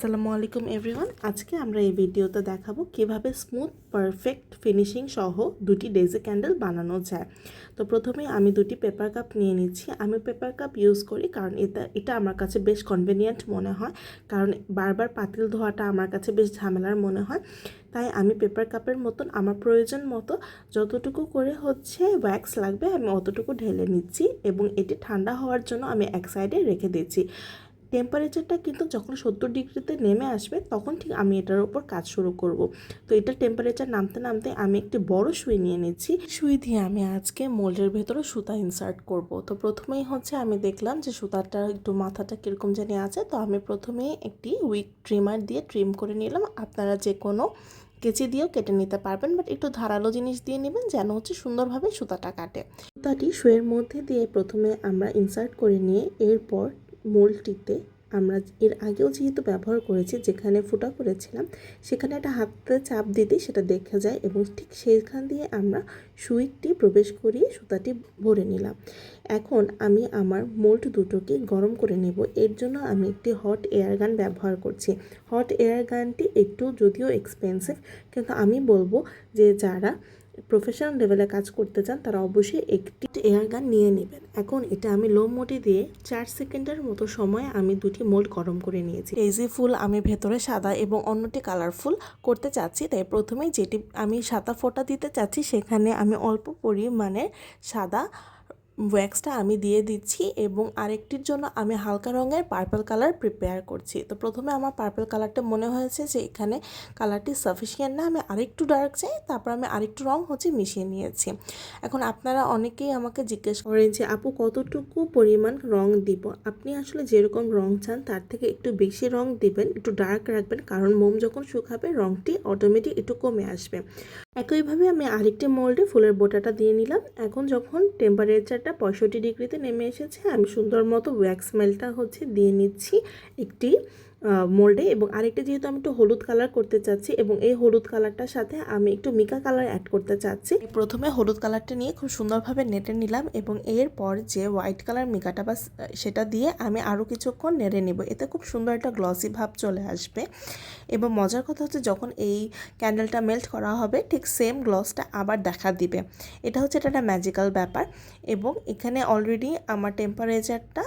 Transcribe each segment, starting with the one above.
আসসালামু আলাইকুম এভরিওয়ান। আজকে আমরা এই ভিডিওতে দেখাবো কীভাবে স্মুথ পারফেক্ট ফিনিশিং সহ দুটি ডেজি ক্যান্ডেল বানানো যায়। তো প্রথমে আমি দুটি পেপার কাপ নিয়ে নিচ্ছি। আমি পেপার কাপ ইউজ করি কারণ এটা এটা আমার কাছে বেশ কনভেনিয়েন্ট মনে হয়। কারণ বারবার পাতিল ধোয়াটা আমার কাছে বেশ ঝামেলার মনে হয়। তাই আমি পেপার কাপের মতন আমার প্রয়োজন মতো যতটুকু করে হচ্ছে ওয়্যাক্স লাগবে আমি অতটুকু ঢেলে নিচ্ছি এবং এটি ঠান্ডা হওয়ার জন্য আমি এক সাইডে রেখে দিচ্ছি। টেম্পারেচারটা কিন্তু যখন সত্তর ডিগ্রিতে নেমে আসবে, তখন ঠিক আমি এটার উপর কাজ শুরু করব। তো এটার টেম্পারেচার নামতে নামতে আমি একটি বড় সুই নিয়ে নিচ্ছি। সুই দিয়ে আমি আজকে মোল্ডের ভেতরে সুতা ইনসার্ট করব। তো প্রথমেই হচ্ছে আমি দেখলাম যে সুতাটা একটু মাথাটা কীরকম জানি আছে, তো আমি প্রথমেই একটি উইক ট্রিমার দিয়ে ট্রিম করে নিলাম। আপনারা যে কোনো কেচি দিয়েও কেটে নিতে পারবেন বাট একটু ধারালো জিনিস দিয়ে নেবেন যেন হচ্ছে সুন্দরভাবে সুতাটা কাটে। সুতাটি শুয়ের মধ্যে দিয়ে প্রথমে আমরা ইনসার্ট করে নিয়ে এরপর মোলটিতে আমরা এর আগেও যেহেতু ব্যবহার করেছি, যেখানে ফুটা করেছিলাম, সেখানে একটা হাতে চাপ দিতে সেটা দেখা যায় এবং ঠিক সেইখান দিয়ে আমরা সুইটটি প্রবেশ করিয়ে সুতাটি ভরে নিলাম। এখন আমি আমার মোল্ড দুটোকে গরম করে নেব। এর জন্য আমি একটি হট এয়ার গান ব্যবহার করছি। হট এয়ার গানটি একটু যদিও এক্সপেন্সিভ কিন্তু আমি বলব যে যারা প্রফেশনাল লেভেলে কাজ করতে চান, তারা অবশ্যই একটি এয়ার গান নিয়ে নেবেন। এখন এটা আমি লো মোটি দিয়ে চার সেকেন্ডের মতো সময় আমি দুটি মোল্ড গরম করে নিয়েছি। ডেজি ফুল আমি ভেতরে সাদা এবং অন্যটি কালারফুল করতে চাচ্ছি, তাই প্রথমে যেটি আমি সাদা ফোটা দিতে চাচ্ছি, সেখানে আমি অল্প পরিমাণে সাদা ওয়্যাক্সটা আমি দিয়ে দিচ্ছি এবং আরেকটির জন্য আমি হালকা রঙের পার্পল কালার প্রিপেয়ার করছি। তো প্রথমে আমার পার্পল কালারটা মনে হয়েছে যে এখানে কালারটি সাফিসিয়েন্ট না, আমি আরেকটু ডার্ক চাই, তারপর আমি আরেকটু রঙ হচ্ছে মিশিয়ে নিয়েছি। এখন আপনারা অনেকেই আমাকে জিজ্ঞেস করেন যে, আপু, কতটুকু পরিমাণ রং দিব? আপনি আসলে যেরকম রং চান, তার থেকে একটু বেশি রং দিবেন, একটু ডার্ক রাখবেন, কারণ মোম যখন শুকাবে, রংটি অটোমেটিক একটু কমে আসবে। একইভাবে আমি আরেকটি মোল্ডে ফুলের বোটাটা দিয়ে নিলাম। এখন যখন টেম্পারেচারটা পঁয়ষট্টি ডিগ্রিতে নেমে এসেছে, আমি সুন্দর মতো ওয়্যাক্স মেলটা হচ্ছে দিয়ে নিচ্ছি। একটি মোল্ডে এবং আরেকটা যেহেতু আমি একটু হলুদ কালার করতে চাচ্ছি এবং এই হলুদ কালারটার সাথে আমি একটু মিকা কালার অ্যাড করতে চাচ্ছি। প্রথমে হলুদ কালারটা নিয়ে খুব সুন্দরভাবে নেড়ে নিলাম এবং এরপর যে হোয়াইট কালার মিকাটা বা সেটা দিয়ে আমি আরও কিছুক্ষণ নেড়ে নেব। এতে খুব সুন্দর একটা গ্লসি ভাব চলে আসবে এবং মজার কথা হচ্ছে যখন এই ক্যান্ডেলটা মেল্ট করা হবে, ঠিক সেম গ্লসটা আবার দেখা দিবে। এটা হচ্ছে এটা একটা ম্যাজিক্যাল ব্যাপার এবং এখানে অলরেডি আমার টেম্পারেচারটা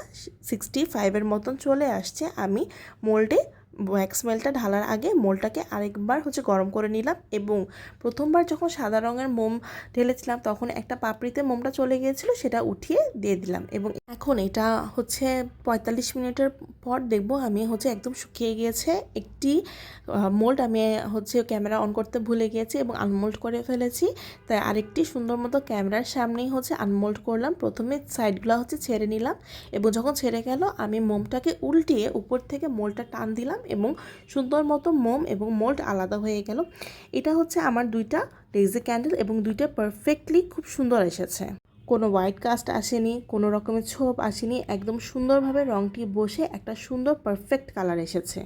সিক্সটি ফাইভের মতন চলে আসছে। আমি মোল্ডে ওয়্যাক্স মেলটা ঢালার আগে মোলটাকে আরেকবার হচ্ছে গরম করে নিলাম এবং প্রথমবার যখন সাদা রঙের মোম ঢেলেছিলাম তখন একটা পাপড়িতে মোমটা চলে গিয়েছিল সেটা উঠিয়ে দিয়ে দিলাম এবং এখন এটা হচ্ছে পঁয়তাল্লিশ মিনিটের পর দেখব আমি হচ্ছে একদম শুকিয়ে গিয়েছে। একটি মোল্ড আমি হচ্ছে ক্যামেরা অন করতে ভুলে গিয়েছি এবং আনমোল্ড করে ফেলেছি। তাই আরেকটি সুন্দর মতো ক্যামেরার সামনেই হচ্ছে আনমোল্ড করলাম। প্রথমে সাইডগুলো হচ্ছে ছেড়ে নিলাম এবং যখন ছেড়ে গেল আমি মোমটাকে উল্টিয়ে উপর থেকে মোলটা টান দিলাম। এবং সুন্দর মতো মোম এবং মোল্ড আলাদা হয়ে গেল। এটা হচ্ছে আমার দুইটা ডেজি ক্যান্ডেল এবং দুইটা পারফেক্টলি খুব সুন্দর এসেছে। কোনো হোয়াইট কাস্ট আসেনি, কোনো রকমের ছোপ আসেনি, একদম সুন্দরভাবে রঙটি বসে একটা সুন্দর পারফেক্ট কালার এসেছে।